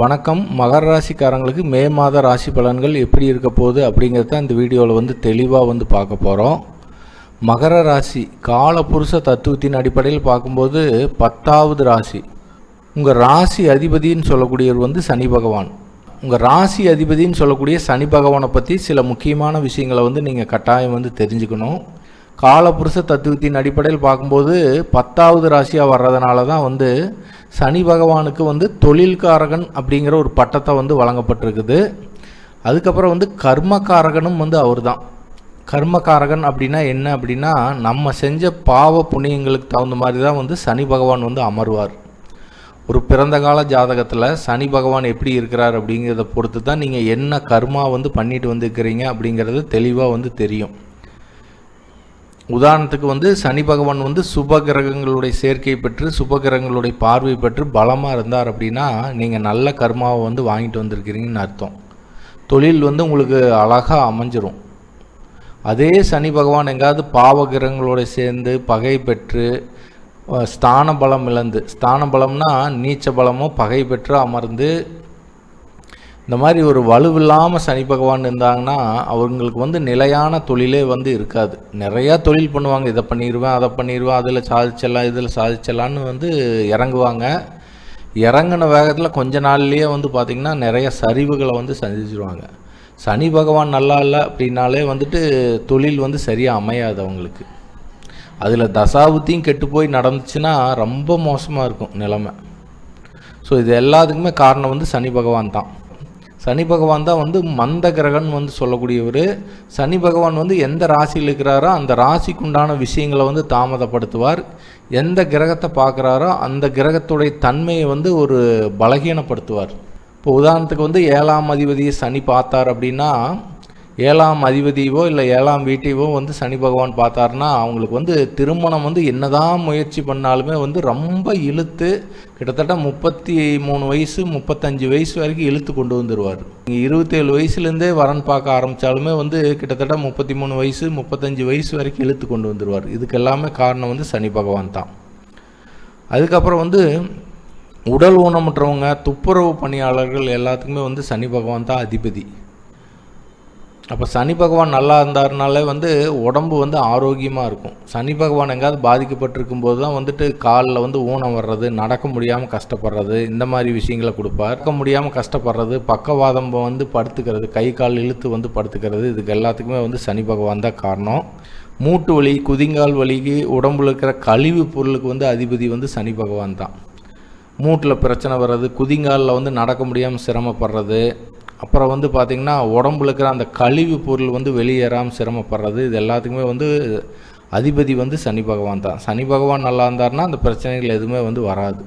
வணக்கம். மகர ராசிக்காரங்களுக்கு மே மாத ராசி பலன்கள் எப்படி இருக்க போகுது அப்படிங்கிறத இந்த வீடியோவில் வந்து தெளிவாக வந்து பார்க்க போகிறோம் மகர ராசி காலபுருஷ தத்துவத்தின் அடிப்படையில் பார்க்கும்போது பத்தாவது ராசி. உங்கள் ராசி அதிபதின்னு சொல்லக்கூடியவர் வந்து சனி பகவான். உங்கள் ராசி அதிபதின்னு சொல்லக்கூடிய சனி பகவானை பற்றி சில முக்கியமான விஷயங்களை வந்து நீங்கள் கட்டாயம் வந்து தெரிஞ்சுக்கணும். காலபுருஷ தத்துவத்தின் அடிப்படையில் பார்க்கும்போது பத்தாவது ராசியாக வர்றதுனால தான் வந்து சனி பகவானுக்கு வந்து தொழில்காரகன் அப்படிங்கிற ஒரு பட்டத்தை வந்து வழங்கப்பட்டிருக்குது. அதுக்கப்புறம் வந்து கர்மகாரகனும் வந்து அவர் தான் கர்மகாரகன் அப்படின்னா என்ன அப்படின்னா நம்ம செஞ்ச பாவ புண்ணியங்களுக்கு தகுந்த மாதிரி தான் வந்து சனி பகவான் வந்து அமர்வார். ஒரு பிறந்த கால ஜாதகத்தில் சனி பகவான் எப்படி இருக்கிறார் அப்படிங்கிறத பொறுத்து தான் நீங்கள் என்ன கர்மா வந்து பண்ணிட்டு வந்துருக்கிறீங்க அப்படிங்கிறது தெளிவாக வந்து தெரியும். உதாரணத்துக்கு வந்து சனி பகவான் வந்து சுப கிரகங்களுடைய சேர்க்கை பெற்று சுப கிரகங்களுடைய பார்வை பெற்று பலமாக இருந்தார் அப்படின்னா நீங்கள் நல்ல கர்மாவை வந்து வாங்கிட்டு வந்திருக்கிறீங்கன்னு அர்த்தம். தொழில் வந்து உங்களுக்கு அழகாக அமைஞ்சிரும். அதே சனி பகவான் எங்காவது பாவ கிரகங்களோட சேர்ந்து பகை பெற்று ஸ்தான பலம் இழந்து ஸ்தான பலம்னா நீச்ச பலமும் பகை பெற்று அமர்ந்து இந்த மாதிரி ஒரு வலுவில்லாமல் சனி பகவான் இருந்தாங்கன்னா அவங்களுக்கு வந்து நிலையான தொழிலே வந்து இருக்காது. நிறையா தொழில் பண்ணுவாங்க. இதை பண்ணிடுவேன் அதை பண்ணிடுவேன் அதில் சாதிச்சிடலாம் இதில் சாதிச்சிடலான்னு வந்து இறங்குவாங்க. இறங்கின வேகத்தில் கொஞ்ச நாள்லேயே வந்து பார்த்திங்கன்னா நிறைய சரிவுகளை வந்து சந்திச்சிருவாங்க. சனி பகவான் நல்லா இல்லை அப்படின்னாலே வந்துட்டு தொழில் வந்து சரியாக அமையாது அவங்களுக்கு. அதில் தசாபுத்தியும் கெட்டு போய் நடந்துச்சுன்னா ரொம்ப மோசமாக இருக்கும் நிலைமை. ஸோ இது எல்லாத்துக்குமே காரணம் வந்து சனி பகவான் தான். சனி பகவான் தான் வந்து மந்த கிரகன் வந்து சொல்லக்கூடியவர். சனி பகவான் வந்து எந்த ராசியில் இருக்கிறாரோ அந்த ராசிக்குண்டான விஷயங்களை வந்து தாமதப்படுத்துவார். எந்த கிரகத்தை பார்க்குறாரோ அந்த கிரகத்துடைய தன்மையை வந்து ஒரு பலகீனப்படுத்துவார். இப்போ உதாரணத்துக்கு வந்து ஏழாம் அதிபதியை சனி பார்த்தார் அப்படின்னா ஏழாம் அதிபதியவோ இல்லை ஏழாம் வீட்டையவோ வந்து சனி பகவான் பார்த்தாருன்னா அவங்களுக்கு வந்து திருமணம் வந்து என்னதான் முயற்சி பண்ணாலுமே வந்து ரொம்ப இழுத்து கிட்டத்தட்ட முப்பத்தி மூணு வயசு முப்பத்தஞ்சு வயசு வரைக்கும் இழுத்து கொண்டு வந்துடுவார் நீங்கள் இருபத்தேழு வயசுலேருந்தே வரன் பார்க்க ஆரம்பித்தாலுமே வந்து கிட்டத்தட்ட முப்பத்தி மூணு வயசு முப்பத்தஞ்சு வயசு வரைக்கும் இழுத்து கொண்டு வந்துடுவார் இதுக்கு எல்லாமே காரணம் வந்து சனி பகவான் தான். அதுக்கப்புறம் வந்து உடல் ஊனமுற்றவங்க துப்புரவு பணியாளர்கள் எல்லாத்துக்குமே வந்து சனி பகவான் தான் அதிபதி. அப்போ சனி பகவான் நல்லா இருந்தாருனாலே வந்து உடம்பு வந்து ஆரோக்கியமாக இருக்கும். சனி பகவான் எங்கேயாவது பாதிக்கப்பட்டிருக்கும் போது தான் வந்துட்டு காலில் வந்து ஊனம் வர்றது நடக்க முடியாமல் கஷ்டப்படுறது இந்த மாதிரி விஷயங்களை கொடுப்பார் நடக்க முடியாமல் கஷ்டப்படுறது பக்கவாதம் வந்து படுத்துக்கிறது கை கால் இழுத்து வந்து படுத்துக்கிறது இதுக்கு எல்லாத்துக்குமே வந்து சனி பகவான் தான் காரணம். மூட்டு வலி குதிங்கால் வலிக்கு உடம்புல இருக்கிற கழிவு பொருளுக்கு வந்து அதிபதி வந்து சனி பகவான் தான். மூட்டில் பிரச்சனை வர்றது குதிங்காலில் வந்து நடக்க முடியாமல் சிரமப்படுறது அப்புறம் வந்து பார்த்திங்கன்னா உடம்புல இருக்கிற அந்த கழிவு பொருள் வந்து வெளியேறாமல் சிரமப்படுறது இது எல்லாத்துக்குமே வந்து அதிபதி வந்து சனி பகவான் தான். சனி பகவான் நல்லா இருந்தாருன்னா அந்த பிரச்சனைகள் எதுவுமே வந்து வராது.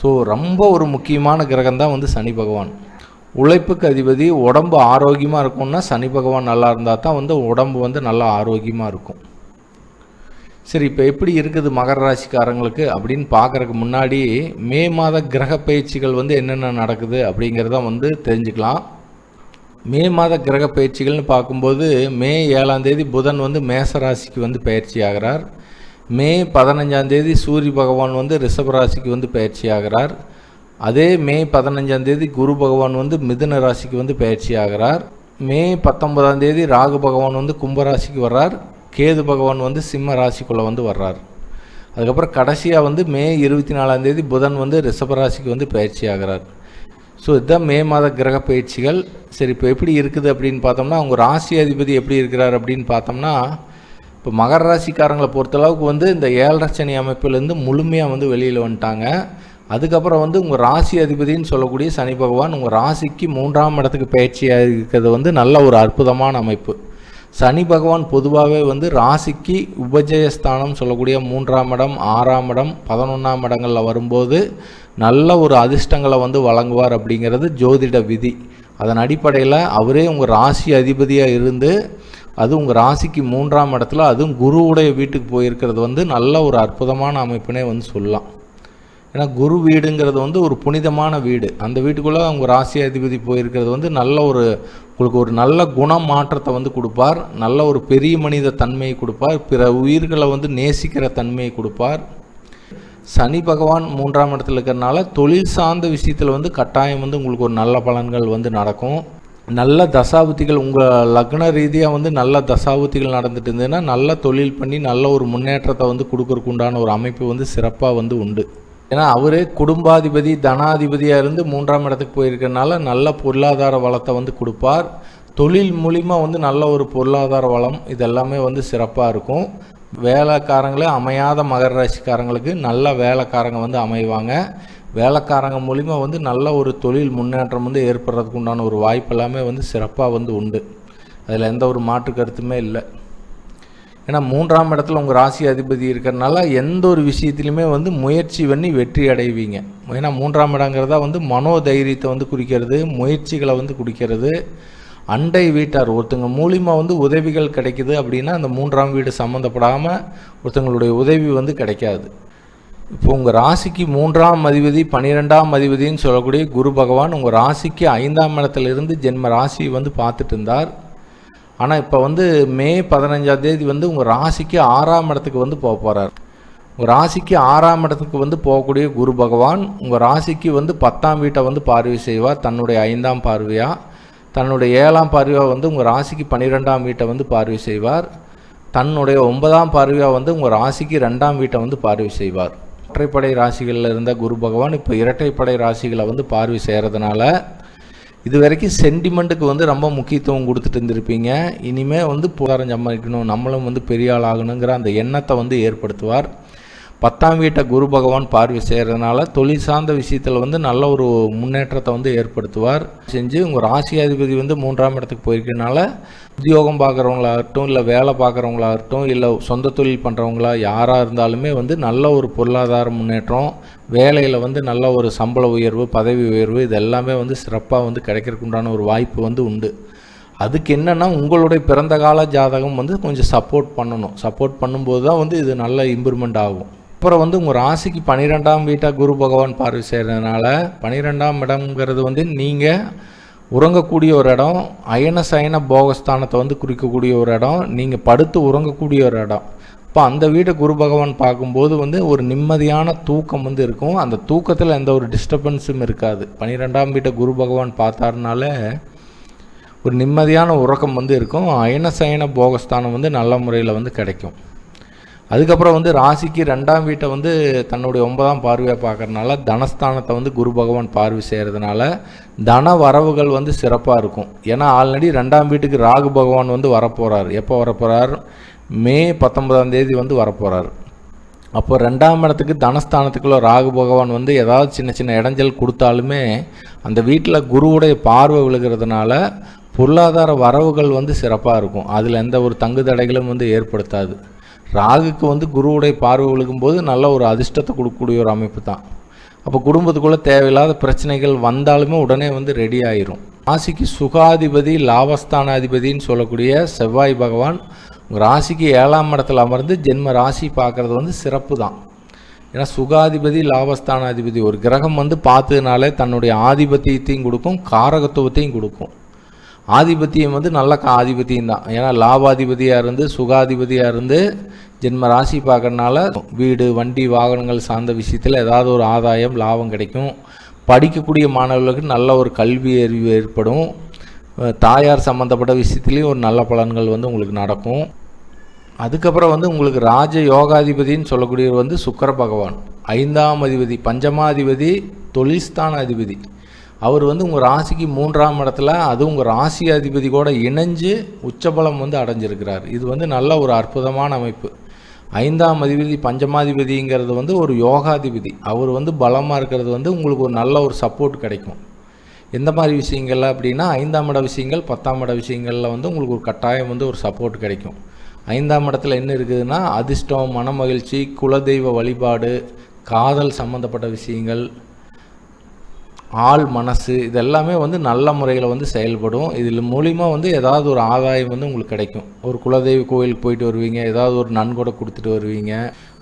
ஸோ ரொம்ப ஒரு முக்கியமான கிரகம் தான் வந்து சனி பகவான். உழைப்புக்கு அதிபதி உடம்பு ஆரோக்கியமாக இருக்கும்னா சனி பகவான் நல்லா இருந்தால் தான் வந்து உடம்பு வந்து நல்லா ஆரோக்கியமாக இருக்கும். சரி இப்போ எப்படி இருக்குது மகர ராசிக்காரங்களுக்கு அப்படின்னு பார்க்குறக்கு முன்னாடி மே மாத கிரக பயிற்சிகள் வந்து என்னென்ன நடக்குது அப்படிங்கிறத வந்து தெரிஞ்சுக்கலாம். மே மாத கிரக பயிற்சிகள்னு பார்க்கும்போது மே ஏழாம் தேதி புதன் வந்து மேச ராசிக்கு வந்து பயிற்சி ஆகிறார். மே பதினஞ்சாம் தேதி சூரிய பகவான் வந்து ரிஷப ராசிக்கு வந்து பயிற்சி ஆகிறார். அதே மே பதினஞ்சாம் தேதி குரு பகவான் வந்து மிதுன ராசிக்கு வந்து பயிற்சி ஆகிறார். மே பத்தொன்பதாம் தேதி ராகு பகவான் வந்து கும்பராசிக்கு வர்றார். கேது பகவான் வந்து சிம்ம ராசிக்குள்ளே வந்து வர்றார். அதுக்கப்புறம் கடைசியாக வந்து மே இருபத்தி நாலாம் தேதி புதன் வந்து ரிஷப ராசிக்கு வந்து பயிற்சி ஆகிறார். ஸோ இதுதான் மே மாத கிரக பயிற்சிகள். சரி இப்போ எப்படி இருக்குது அப்படின்னு பார்த்தோம்னா அவங்க ராசி அதிபதி எப்படி இருக்கிறார் அப்படின்னு பார்த்தோம்னா இப்போ மகர ராசிக்காரங்களை பொறுத்தளவுக்கு வந்து இந்த ஏழரை சனி அமைப்பிலேருந்து முழுமையாக வந்து வெளியில் வந்துட்டாங்க. அதுக்கப்புறம் வந்து உங்கள் ராசி அதிபதின்னு சொல்லக்கூடிய சனி பகவான் உங்கள் ராசிக்கு மூன்றாம் இடத்துக்கு பயிற்சியாக இருக்கிறது வந்து நல்ல ஒரு அற்புதமான அமைப்பு. சனி பகவான் பொதுவாகவே வந்து ராசிக்கு உபஜயஸ்தானம் சொல்லக்கூடிய மூன்றாம் இடம் ஆறாம் இடம் பதினொன்றாம் இடங்களில் வரும்போது நல்ல ஒரு அதிர்ஷ்டங்களை வந்து வழங்குவார் அப்படிங்கிறது ஜோதிட விதி. அதன் அடிப்படையில் அவரே உங்கள் ராசி அதிபதியாக இருந்து அது உங்கள் ராசிக்கு மூன்றாம் இடத்துல அதுவும் குருவுடைய வீட்டுக்கு போயிருக்கிறது வந்து நல்ல ஒரு அற்புதமான அமைப்புனே வந்து சொல்லலாம். ஏன்னா குரு வீடுங்கிறது வந்து ஒரு புனிதமான வீடு. அந்த வீட்டுக்குள்ளே அவங்க ராசி அதிபதி போயிருக்கிறது வந்து நல்ல ஒரு உங்களுக்கு ஒரு நல்ல குண மாற்றத்தை வந்து கொடுப்பார். நல்ல ஒரு பெரிய மனித தன்மையை கொடுப்பார். பிற உயிர்களை வந்து நேசிக்கிற தன்மையை கொடுப்பார். சனி பகவான் மூன்றாம் இடத்துல இருக்கிறனால தொழில் சார்ந்த விஷயத்தில் வந்து கட்டாயம் வந்து உங்களுக்கு ஒரு நல்ல பலன்கள் வந்து நடக்கும். நல்ல தசாபுத்திகள் உங்கள் லக்ன ரீதியாக வந்து நல்ல தசாபுத்திகள் நடந்துட்டு இருந்ததுன்னா நல்ல தொழில் பண்ணி நல்ல ஒரு முன்னேற்றத்தை வந்து கொடுக்கறதுக்கு உண்டான ஒரு அமைப்பு வந்து சிறப்பாக வந்து உண்டு. ஏன்னா அவரே குடும்பாதிபதி தனாதிபதியாக இருந்து மூன்றாம் இடத்துக்கு போயிருக்கனால நல்ல பொருளாதார வளத்தை வந்து கொடுப்பார். தொழில் மூலிமா வந்து நல்ல ஒரு பொருளாதார வளம் இதெல்லாமே வந்து சிறப்பாக இருக்கும். வேலைக்காரங்களே அமையாத மகர ராசிக்காரங்களுக்கு நல்ல வேலைக்காரங்க வந்து அமைவாங்க. வேலைக்காரங்க மூலிமா வந்து நல்ல ஒரு தொழில் முன்னேற்றம் வந்து ஏற்படுறதுக்கு உண்டான ஒரு வாய்ப்பு எல்லாமே வந்து சிறப்பாக வந்து உண்டு. அதில் எந்த ஒரு மாற்று கருத்துமே இல்லை. ஏன்னா மூன்றாம் இடத்துல உங்கள் ராசி அதிபதி இருக்கிறனால எந்த ஒரு விஷயத்துலையுமே வந்து முயற்சி பண்ணி வெற்றி அடைவீங்க. ஏன்னா மூன்றாம் இடங்கிறதா வந்து மனோதைரியத்தை வந்து குறிக்கிறது முயற்சிகளை வந்து குறிக்கிறது. அண்டை வீட்டார் ஒருத்தங்க மூலிமா வந்து உதவிகள் கிடைக்குது அப்படின்னா அந்த மூன்றாம் வீடு சம்மந்தப்படாமல் ஒருத்தங்களுடைய உதவி வந்து கிடைக்காது. இப்போ உங்கள் ராசிக்கு மூன்றாம் அதிபதி பன்னிரெண்டாம் அதிபதின்னு சொல்லக்கூடிய குரு பகவான் உங்கள் ராசிக்கு ஐந்தாம் இடத்துலேருந்து ஜென்ம ராசி வந்து பார்த்துட்டு இருந்தார். ஆனால் இப்போ வந்து மே பதினஞ்சாம் தேதி வந்து உங்கள் ராசிக்கு ஆறாம் இடத்துக்கு வந்து போக போகிறார் உங்கள் ராசிக்கு ஆறாம் இடத்துக்கு வந்து போகக்கூடிய குரு பகவான் உங்கள் ராசிக்கு வந்து பத்தாம் வீட்டை வந்து பார்வை செய்வார். தன்னுடைய ஐந்தாம் பார்வையாக தன்னுடைய ஏழாம் பார்வையாக வந்து உங்கள் ராசிக்கு பன்னிரெண்டாம் வீட்டை வந்து பார்வை செய்வார். தன்னுடைய ஒன்பதாம் பார்வையாக வந்து உங்கள் ராசிக்கு ரெண்டாம் வீட்டை வந்து பார்வை செய்வார். ஒற்றைப்படை ராசிகளில் இருந்த குரு பகவான் இப்போ இரட்டைப்படை ராசிகளை வந்து பார்வை செய்கிறதுனால இது வரைக்கும் சென்டிமெண்ட்டுக்கு வந்து ரொம்ப முக்கியத்துவம் கொடுத்துட்டு இருந்திருப்பீங்க. இனிமேல் வந்து புகாரம் சம்பாதிக்கணும் நம்மளும் வந்து பெரிய ஆள் ஆகணுங்கிற அந்த எண்ணத்தை வந்து ஏற்படுத்துவார். பத்தாம் வீட்டை குரு பகவான் பார்வை செய்கிறதுனால தொழில் சார்ந்த விஷயத்தில் வந்து நல்ல ஒரு முன்னேற்றத்தை வந்து ஏற்படுத்துவார். செஞ்சு உங்கள் ராசியாதிபதி வந்து மூன்றாம் இடத்துக்கு போயிருக்கனால உத்தியோகம் பார்க்குறவங்களாகட்டும் இல்லை வேலை பார்க்குறவங்களாகட்டும் இல்லை சொந்த தொழில் பண்ணுறவங்களா யாராக இருந்தாலுமே வந்து நல்ல ஒரு பொருளாதார முன்னேற்றம் வேலையில் வந்து நல்ல ஒரு சம்பள உயர்வு பதவி உயர்வு இது எல்லாமே வந்து சிறப்பாக வந்து கிடைக்கிறதுக்குண்டான ஒரு வாய்ப்பு வந்து உண்டு. அதுக்கு என்னென்னா உங்களுடைய பிறந்த கால ஜாதகம் வந்து கொஞ்சம் சப்போர்ட் பண்ணணும். சப்போர்ட் பண்ணும்போது தான் வந்து இது நல்ல இம்ப்ரூவ்மெண்ட் ஆகும். அப்புறம் வந்து உங்கள் ராசிக்கு பன்னிரெண்டாம் வீட்டாக குரு பகவான் பார்வை செய்கிறதுனால பன்னிரெண்டாம் இடம்ங்கிறது வந்து நீங்கள் உறங்கக்கூடிய ஒரு இடம் அயன சயன போகஸ்தானத்தை வந்து குறிக்கக்கூடிய ஒரு இடம் நீங்கள் படுத்து உறங்கக்கூடிய ஒரு இடம். இப்போ அந்த வீட்டை குரு பகவான் பார்க்கும்போது வந்து ஒரு நிம்மதியான தூக்கம் வந்து இருக்கும். அந்த தூக்கத்தில் எந்த ஒரு டிஸ்டர்பன்ஸும் இருக்காது. பன்னிரெண்டாம் வீட்டை குரு பகவான் பார்த்தாருனால ஒரு நிம்மதியான உறக்கம் வந்து இருக்கும். அயன சயன போகஸ்தானம் வந்து நல்ல முறையில் வந்து கிடைக்கும். அதுக்கப்புறம் வந்து ராசிக்கு ரெண்டாம் வீட்டை வந்து தன்னுடைய ஒன்பதாம் பார்வையாக பார்க்கறனால தனஸ்தானத்தை வந்து குரு பகவான் பார்வை செய்கிறதுனால தன வரவுகள் வந்து சிறப்பாக இருக்கும். ஏன்னா ஆல்ரெடி ரெண்டாம் வீட்டுக்கு ராகு பகவான் வந்து வரப்போகிறார் எப்போ வரப்போகிறார் மே பத்தொன்பதாம் தேதி வந்து வரப்போகிறார் அப்போ ரெண்டாம் இடத்துக்கு தனஸ்தானத்துக்குள்ள ராகு பகவான் வந்து ஏதாவது சின்ன சின்ன இடைஞ்சல் கொடுத்தாலுமே அந்த வீட்டில் குருவுடைய பார்வை விழுகிறதுனால பொருளாதார வரவுகள் வந்து சிறப்பாக இருக்கும். அதில் எந்த ஒரு தங்கு தடைகளும் வந்து ஏற்படுத்தாது. ராகுக்கு வந்து குருவுடைய பார்வை விழுகும்போது நல்ல ஒரு அதிர்ஷ்டத்தை கொடுக்கக்கூடிய ஒரு அமைப்பு தான். அப்போ குடும்பத்துக்குள்ளே தேவையில்லாத பிரச்சனைகள் வந்தாலுமே உடனே வந்து ரெடி ஆயிரும். ராசிக்கு சுகாதிபதி லாபஸ்தானாதிபதின்னு சொல்லக்கூடிய செவ்வாய் பகவான் உங்கள் ராசிக்கு ஏழாம் இடத்துல அமர்ந்து ஜென்ம ராசி பார்க்குறது வந்து சிறப்பு தான். ஏன்னா சுகாதிபதி லாபஸ்தானாதிபதி ஒரு கிரகம் வந்து பார்த்ததுனாலே தன்னுடைய ஆதிபத்தியத்தையும் கொடுக்கும் காரகத்துவத்தையும் கொடுக்கும். ஆதிபத்தியம் வந்து நல்ல ஆதிபத்தியம் தான். ஏன்னா லாபாதிபதியாக இருந்து சுகாதிபதியாக இருந்து ஜென்ம ராசி பார்க்கறனால வீடு வண்டி வாகனங்கள் சார்ந்த விஷயத்தில் ஏதாவது ஒரு ஆதாயம் லாபம் கிடைக்கும். படிக்கக்கூடிய மாணவர்களுக்கு நல்ல ஒரு கல்வி அறிவு ஏற்படும். தாயார் சம்மந்தப்பட்ட விஷயத்துலேயும் ஒரு நல்ல பலன்கள் வந்து உங்களுக்கு நடக்கும். அதுக்கப்புறம் வந்து உங்களுக்கு ராஜ யோகாதிபதின்னு சொல்லக்கூடியவர் வந்து சுக்கர பகவான். ஐந்தாம் அதிபதி பஞ்சமாதிபதி தொழில்ஸ்தான அதிபதி அவர் வந்து உங்கள் ராசிக்கு மூன்றாம் இடத்துல அது உங்கள் ராசி அதிபதி கூட இணைஞ்சு உச்சபலம் வந்து அடைஞ்சிருக்கிறார். இது வந்து நல்ல ஒரு அற்புதமான அமைப்பு. ஐந்தாம் அதிபதி பஞ்சமாதிபதிங்கிறது வந்து ஒரு யோகாதிபதி. அவர் வந்து பலமாக இருக்கிறது வந்து உங்களுக்கு ஒரு நல்ல ஒரு சப்போர்ட் கிடைக்கும். எந்த மாதிரி விஷயங்கள்ல அப்படின்னா ஐந்தாம் இட விஷயங்கள் பத்தாம் இட விஷயங்களில் வந்து உங்களுக்கு ஒரு கட்டாயம் வந்து ஒரு சப்போர்ட் கிடைக்கும். ஐந்தாம் இடத்துல என்ன இருக்குதுன்னா அதிர்ஷ்டம் மனமகிழ்ச்சி குலதெய்வ வழிபாடு காதல் சம்மந்தப்பட்ட விஷயங்கள் ஆள் மனசு இதெல்லாமே வந்து நல்ல முறையில் வந்து செயல்படும். இதில் மூலிமா வந்து ஏதாவது ஒரு ஆதாயம் வந்து உங்களுக்கு கிடைக்கும். ஒரு குலதெய்வ கோயிலுக்கு போயிட்டு வருவீங்க ஏதாவது ஒரு நன்கொடை கொடுத்துட்டு வருவீங்க.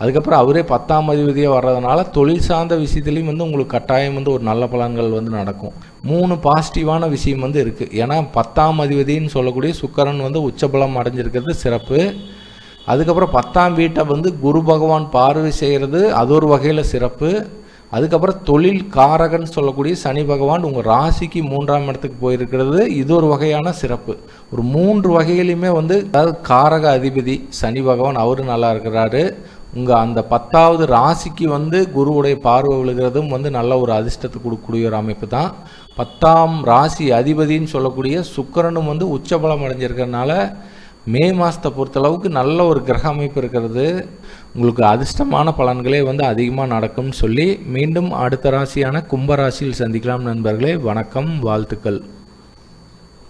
அதுக்கப்புறம் அவரே பத்தாம் அதிபதியாக வர்றதுனால தொழில் சார்ந்த விஷயத்துலையும் வந்து உங்களுக்கு கட்டாயம் வந்து ஒரு நல்ல பலன்கள் வந்து நடக்கும். மூணு பாசிட்டிவான விஷயம் வந்து இருக்குது ஏன்னா பத்தாம் அதிபதின்னு சொல்லக்கூடிய சுக்கரன் வந்து உச்சபலம் அடைஞ்சிருக்கிறது சிறப்பு. அதுக்கப்புறம் பத்தாம் வீட்டை வந்து குரு பகவான் பார்வை செய்கிறது அது ஒரு வகையில் சிறப்பு. அதுக்கப்புறம் தொழில் காரகன் சொல்லக்கூடிய சனி பகவான் உங்கள் ராசிக்கு மூன்றாம் இடத்துக்கு போயிருக்கிறது. இது ஒரு வகையான சிறப்பு. ஒரு மூன்று வகையிலையுமே வந்து அதாவது காரக அதிபதி சனி பகவான் அவரு நல்லா இருக்கிறாரு. உங்கள் அந்த பத்தாவது ராசிக்கு வந்து குருவுடைய பார்வை விழுகிறதும் வந்து நல்ல ஒரு அதிர்ஷ்டத்தை கொடுக்கக்கூடிய ஒரு அமைப்பு தான். பத்தாம் ராசி அதிபதின்னு சொல்லக்கூடிய சுக்கிரனும் வந்து உச்சபலம் அடைஞ்சிருக்கிறதுனால மே மாதத்தை பொறுத்தளவுக்கு நல்ல ஒரு கிரக அமைப்பு இருக்கிறது. உங்களுக்கு அதிர்ஷ்டமான பலன்களே வந்து அதிகமாக நடக்கும்னு சொல்லி மீண்டும் அடுத்த ராசியான கும்பராசியில் சந்திக்கலாம் நண்பர்களே. வணக்கம் வாழ்த்துக்கள்.